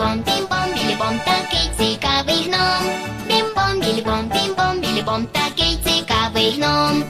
бім-бом, бім-бом, білі-бом, такий цікавий гном. Бім-бом, білі-бом, бім-бом, білі-бом, такий цікавий гном.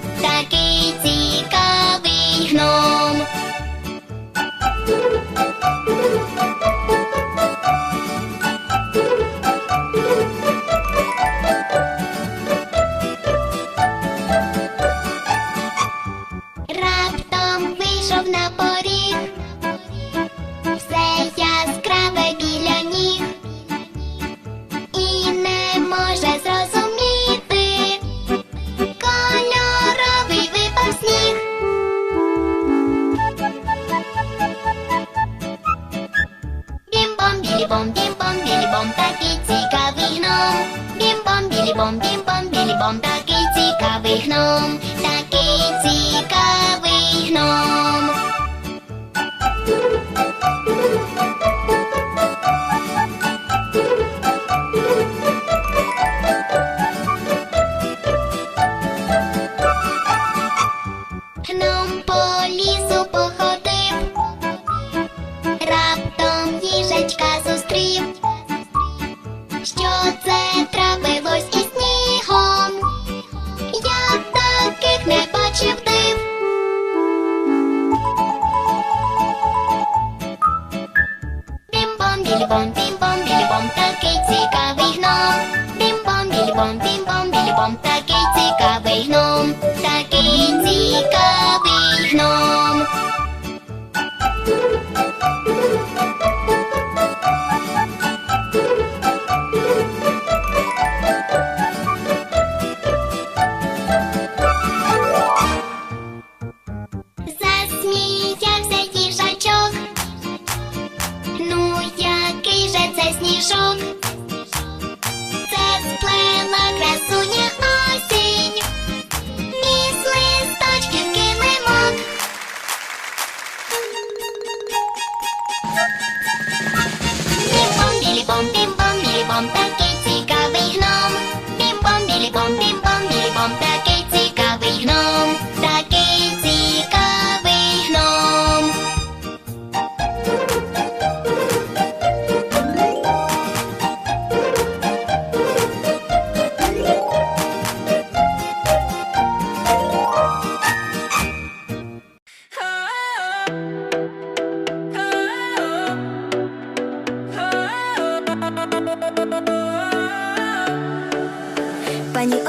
бом бім бом білі бом такий цікавий гном, такий цікавий гном. Гном по лісу походив, раптом їй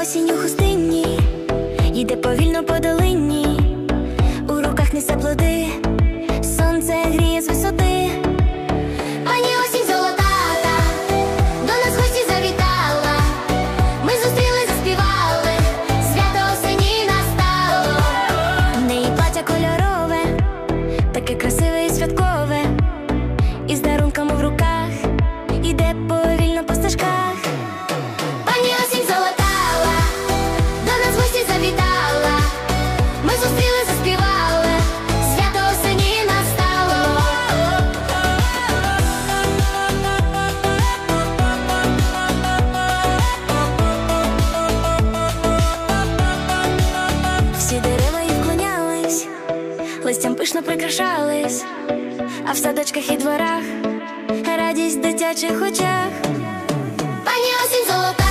Осінь у хустині, йде повільно по долині пишно прикрашались, а в садочках і дворах радість в дитячих очах. Пані осінь золота